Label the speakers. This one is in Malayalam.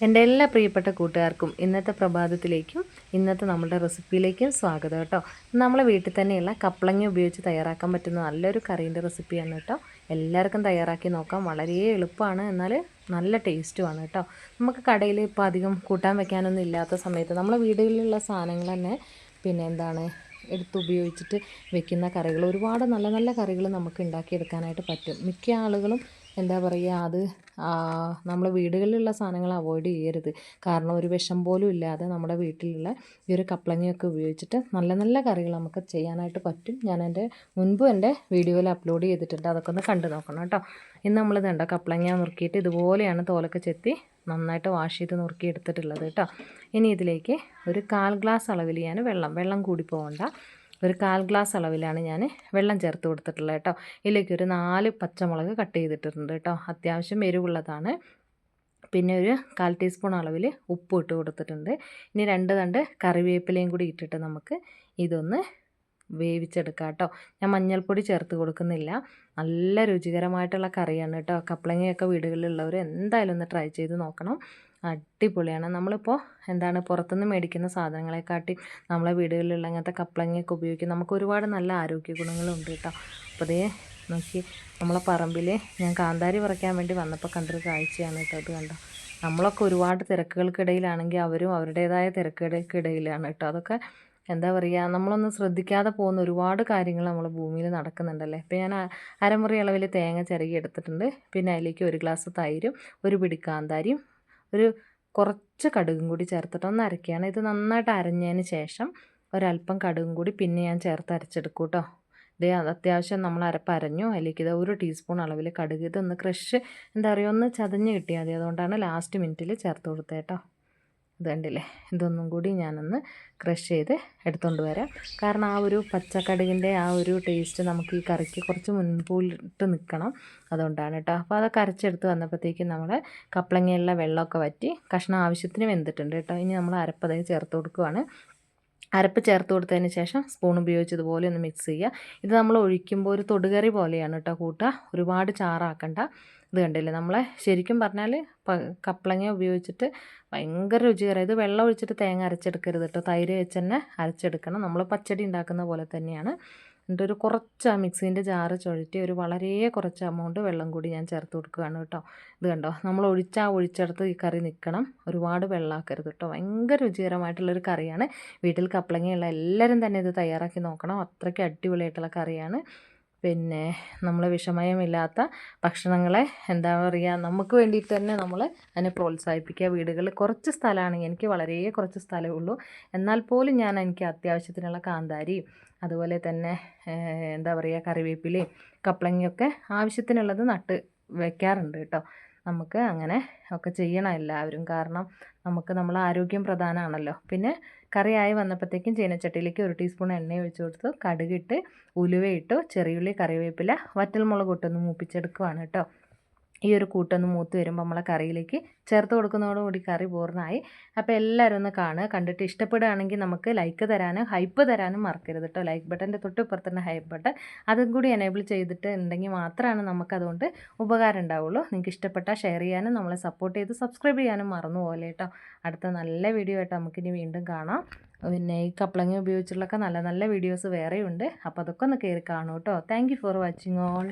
Speaker 1: എന്റെ എല്ലാ പ്രിയപ്പെട്ട കൂട്ടുകാർക്കും ഇന്നത്തെ പ്രഭാതത്തിലേക്കും ഇന്നത്തെ നമ്മുടെ റെസിപ്പിയിലേക്കും സ്വാഗതം കേട്ടോ. നമ്മളെ വീട്ടിൽ തന്നെയുള്ള കപ്പളങ്ങ ഉപയോഗിച്ച് തയ്യാറാക്കാൻ പറ്റുന്ന നല്ലൊരു കറീന്റെ റെസിപ്പിയാണ് കേട്ടോ. എല്ലാവർക്കും തയ്യാറാക്കി നോക്കാം. വളരെ എളുപ്പമാണ് എന്നാൽ നല്ല ടേസ്റ്റുമാണ് കേട്ടോ. നമുക്ക് കടയിൽ ഇപ്പോൾ അധികം കൂട്ടാൻ വെക്കാനൊന്നും ഇല്ലാത്ത സമയത്ത് നമ്മളെ വീടുകളിലുള്ള സാധനങ്ങൾ തന്നെ പിന്നെ എന്താണ് എടുത്ത് ഉപയോഗിച്ചിട്ട് വെക്കുന്ന കറികൾ ഒരുപാട് നല്ല നല്ല കറികൾ നമുക്ക് ഉണ്ടാക്കിയെടുക്കാനായിട്ട് പറ്റും. മിക്ക ആളുകളും എന്താ പറയുക അത് നമ്മൾ വീടുകളിലുള്ള സാധനങ്ങൾ അവോയ്ഡ് ചെയ്യരുത്. കാരണം ഒരു വിഷം പോലും ഇല്ലാതെ നമ്മുടെ വീട്ടിലുള്ള ഈ ഒരു കപ്ലങ്ങയൊക്കെ ഉപയോഗിച്ചിട്ട് നല്ല നല്ല കറികൾ നമുക്ക് ചെയ്യാനായിട്ട് പറ്റും. ഞാൻ എന്റെ മുൻപ് എന്റെ വീഡിയോയിൽ അപ്ലോഡ് ചെയ്തിട്ടുണ്ട്. അതൊക്കെ ഒന്ന് കണ്ടു നോക്കണം കേട്ടോ. ഇന്ന് നമ്മൾ ഇതുണ്ടോ കപ്ലങ്ങ നുറുക്കിയിട്ട് ഇതുപോലെയാണ് തോലൊക്കെ ചെത്തി നന്നായിട്ട് വാഷ് ചെയ്ത് നുറുക്കി എടുത്തിട്ടുള്ളത് കേട്ടോ. ഇനി ഇതിലേക്ക് ഒരു കാൽ ഗ്ലാസ് അളവിൽ ഞാൻ വെള്ളം വെള്ളം കൂടി പോകണ്ട. ഒരു കാൽ ഗ്ലാസ് അളവിലാണ് ഞാൻ വെള്ളം ചേർത്ത് കൊടുത്തിട്ടുള്ളത് കേട്ടോ. ഇതിലേക്ക് ഒരു നാല് പച്ചമുളക് കട്ട് ചെയ്തിട്ടുണ്ട് കേട്ടോ. അത്യാവശ്യം എരിവുള്ളതാണ്. പിന്നെ ഒരു കാൽ ടീസ്പൂൺ അളവിൽ ഉപ്പ് ഇട്ട് കൊടുത്തിട്ടുണ്ട്. ഇനി രണ്ട് തണ്ട് കറിവേപ്പിലയും കൂടി ഇട്ടിട്ട് നമുക്ക് ഇതൊന്ന് വേവിച്ചെടുക്കാം കേട്ടോ ഞാൻ മഞ്ഞൾപ്പൊടി ചേർത്ത് കൊടുക്കുന്നില്ല. നല്ല രുചികരമായിട്ടുള്ള കറിയാണ് കേട്ടോ. കപ്പളങ്ങയൊക്കെ വീടുകളിലുള്ളവർ എന്തായാലും ഒന്ന് ട്രൈ ചെയ്ത് നോക്കണം. അടിപൊളിയാണ്. നമ്മളിപ്പോൾ എന്താണ് പുറത്തുനിന്ന് മേടിക്കുന്ന സാധനങ്ങളെക്കാട്ടി നമ്മളെ വീടുകളിലുള്ള അങ്ങനത്തെ കപ്പളങ്ങയൊക്കെ ഉപയോഗിക്കും. നമുക്ക് ഒരുപാട് നല്ല ആരോഗ്യ ഗുണങ്ങളുണ്ട് കേട്ടോ. അപ്പോൾ അതേ നോക്കി നമ്മളെ പറമ്പിൽ ഞാൻ കാന്താരി പറിക്കാൻ വേണ്ടി വന്നപ്പോൾ കണ്ടൊരു കാഴ്ചയാണ് കേട്ടോ അത് കണ്ടോ. നമ്മളൊക്കെ ഒരുപാട് തിരക്കുകൾക്കിടയിലാണെങ്കിൽ അവരും അവരുടേതായ തിരക്കുകൾക്കിടയിലാണ് കേട്ടോ. അതൊക്കെ എന്താ പറയുക നമ്മളൊന്ന് ശ്രദ്ധിക്കാതെ പോകുന്ന ഒരുപാട് കാര്യങ്ങൾ നമ്മൾ ഭൂമിയിൽ നടക്കുന്നുണ്ടല്ലേ? ഇപ്പോൾ ഞാൻ അരമുറി അളവിൽ തേങ്ങ ചിരകി എടുത്തിട്ടുണ്ട്. പിന്നെ അതിലേക്ക് ഒരു ഗ്ലാസ് തൈരും ഒരു പിടിക്കാന്താരിയും ഒരു കുറച്ച് കടുകും കൂടി ചേർത്തിട്ട് ഒന്ന് അരയ്ക്കുകയാണ്. ഇത് നന്നായിട്ട് അരഞ്ഞതിന് ശേഷം ഒരല്പം കടുകും കൂടി പിന്നെ ഞാൻ ചേർത്ത് അരച്ചെടുക്കും കേട്ടോ ഇത് അത്യാവശ്യം നമ്മൾ അരപ്പ് അരഞ്ഞു. അതിലേക്ക് ഇത് ഒരു ടീസ്പൂൺ അളവിൽ കടുക്. ഇതൊന്ന് ക്രഷ് എന്താ പറയുക ഒന്ന് ചതഞ്ഞ് കിട്ടിയാൽ മതി. അതുകൊണ്ടാണ് ലാസ്റ്റ് മിനിറ്റിൽ ചേർത്ത് കൊടുത്തത് കേട്ടോ ഇത് കണ്ടില്ലേ ഇതൊന്നും കൂടി ഞാനൊന്ന് ക്രഷ് ചെയ്ത് എടുത്തുകൊണ്ട് വരാം. കാരണം ആ ഒരു പച്ചക്കടുകിന്റെ ആ ഒരു ടേസ്റ്റ് നമുക്ക് ഈ കറിക്ക് കുറച്ച് മുൻപോട്ട് നിൽക്കണം അതുകൊണ്ടാണ് കേട്ടോ. അപ്പോൾ അതൊക്കെ അരച്ചെടുത്ത് വന്നപ്പോഴത്തേക്കും നമ്മൾ കപ്പളങ്ങയിലുള്ള വെള്ളമൊക്കെ വറ്റി കഷ്ണം ആവശ്യത്തിന് വെന്തിട്ടുണ്ട് കേട്ടോ. ഇനി നമ്മൾ അരപ്പതായി ചേർത്ത് കൊടുക്കുവാണ്. അരപ്പ് ചേർത്ത് കൊടുത്തതിന് ശേഷം സ്പൂൺ ഉപയോഗിച്ചതുപോലെ ഒന്ന് മിക്സ് ചെയ്യുക. ഇത് നമ്മൾ ഒഴിക്കുമ്പോൾ ഒരു തൊടുകറി പോലെയാണ് കേട്ടോ കൂട്ടുക. ഒരുപാട് ചാറാക്കണ്ട. ഇത് കണ്ടില്ലേ? നമ്മളെ ശരിക്കും പറഞ്ഞാൽ കപ്പളങ്ങ ഉപയോഗിച്ചിട്ട് ഭയങ്കര രുചികരം. ഇത് വെള്ളം ഒഴിച്ചിട്ട് തേങ്ങ അരച്ചെടുക്കരുത് കേട്ടോ തൈര് വെച്ച് തന്നെ അരച്ചെടുക്കണം. നമ്മൾ പച്ചടി ഉണ്ടാക്കുന്ന പോലെ തന്നെയാണ്. എന്നിട്ട് ഒരു കുറച്ച് ആ മിക്സീന്റെ ജാറ് ചുഴറ്റി ഒരു വളരെ കുറച്ച് എമൗണ്ട് വെള്ളം കൂടി ഞാൻ ചേർത്ത് കൊടുക്കുകയാണ് കേട്ടോ ഇത് കണ്ടോ? നമ്മൾ ഒഴിച്ചാൽ ഒഴിച്ചെടുത്ത് ഈ കറി നിൽക്കണം ഒരുപാട് വെള്ളമാക്കരുത് കേട്ടോ ഭയങ്കര രുചികരമായിട്ടുള്ളൊരു കറിയാണ്. വീട്ടിൽ കപ്പളങ്ങയുള്ള എല്ലാവരും തന്നെ ഇത് തയ്യാറാക്കി നോക്കണം. അത്രയ്ക്ക് അടിപൊളിയായിട്ടുള്ള കറിയാണ്. പിന്നെ നമ്മൾ വിഷമയമില്ലാത്ത ഭക്ഷണങ്ങളെ എന്താ പറയുക നമുക്ക് വേണ്ടിയിട്ട് തന്നെ നമ്മൾ അതിനെ പ്രോത്സാഹിപ്പിക്കുക. വീടുകളിൽ കുറച്ച് സ്ഥലമാണ് എനിക്ക് വളരെ കുറച്ച് സ്ഥലമേ ഉള്ളൂ. എന്നാൽ പോലും ഞാൻ എനിക്ക് അത്യാവശ്യത്തിനുള്ള കാന്താരിയും അതുപോലെ തന്നെ എന്താ പറയുക കറിവേപ്പിലയും കപ്ലങ്ങയൊക്കെ ആവശ്യത്തിനുള്ളത് നട്ട് വെക്കാറുണ്ട് കേട്ടോ. നമുക്ക് അങ്ങനെ ഒക്കെ ചെയ്യണം എല്ലാവരും. കാരണം നമുക്ക് നമ്മൾ ആരോഗ്യം പ്രധാനമാണല്ലോ. പിന്നെ കറിയായി വന്നപ്പോഴത്തേക്കും ചീനച്ചട്ടിയിലേക്ക് ഒരു ടീസ്പൂൺ എണ്ണ ഒഴിച്ചു കൊടുത്തു കടുകിട്ട് ഉലുവയിട്ടു ചെറിയുള്ളി കറിവേപ്പില വറ്റൽമുളക് ഇട്ടൊന്ന് മൂപ്പിച്ചെടുക്കുവാണ് കേട്ടോ. ഈ ഒരു കൂട്ടൊന്ന് മൂത്ത് വരുമ്പോൾ നമ്മളെ കറിയിലേക്ക് ചേർത്ത് കൊടുക്കുന്നതോടുകൂടി കറി പൂർണമായി അപ്പോൾ എല്ലാവരും ഒന്ന് കാണുക കണ്ടിട്ട് ഇഷ്ടപ്പെടുകയാണെങ്കിൽ നമുക്ക് ലൈക്ക് തരാനും ഹൈപ്പ് തരാനും മറക്കരുത് കേട്ടോ ലൈക്ക് ബട്ടന്റെ തൊട്ട് ഇപ്പുറത്തന്നെ ഹൈപ്പ് ബട്ടൺ അതും കൂടി എനേബിൾ ചെയ്തിട്ട് ഉണ്ടെങ്കിൽ മാത്രമാണ് നമുക്കതുകൊണ്ട് ഉപകാരം ഉണ്ടാവുള്ളൂ. നിങ്ങൾക്ക് ഇഷ്ടപ്പെട്ടാൽ ഷെയർ ചെയ്യാനും നമ്മളെ സപ്പോർട്ട് ചെയ്ത് സബ്സ്ക്രൈബ് ചെയ്യാനും മറന്നു പോലെ കേട്ടോ അടുത്ത നല്ല വീഡിയോ ആയിട്ട് നമുക്കിനി വീണ്ടും കാണാം. പിന്നെ ഈ കപ്ലങ്ങ ഉപയോഗിച്ചുള്ളൊക്കെ നല്ല നല്ല വീഡിയോസ് വേറെയുണ്ട്. അപ്പോൾ അതൊക്കെ ഒന്ന് കയറി കാണൂ കേട്ടോ താങ്ക് ഫോർ വാച്ചിങ് ഓൾ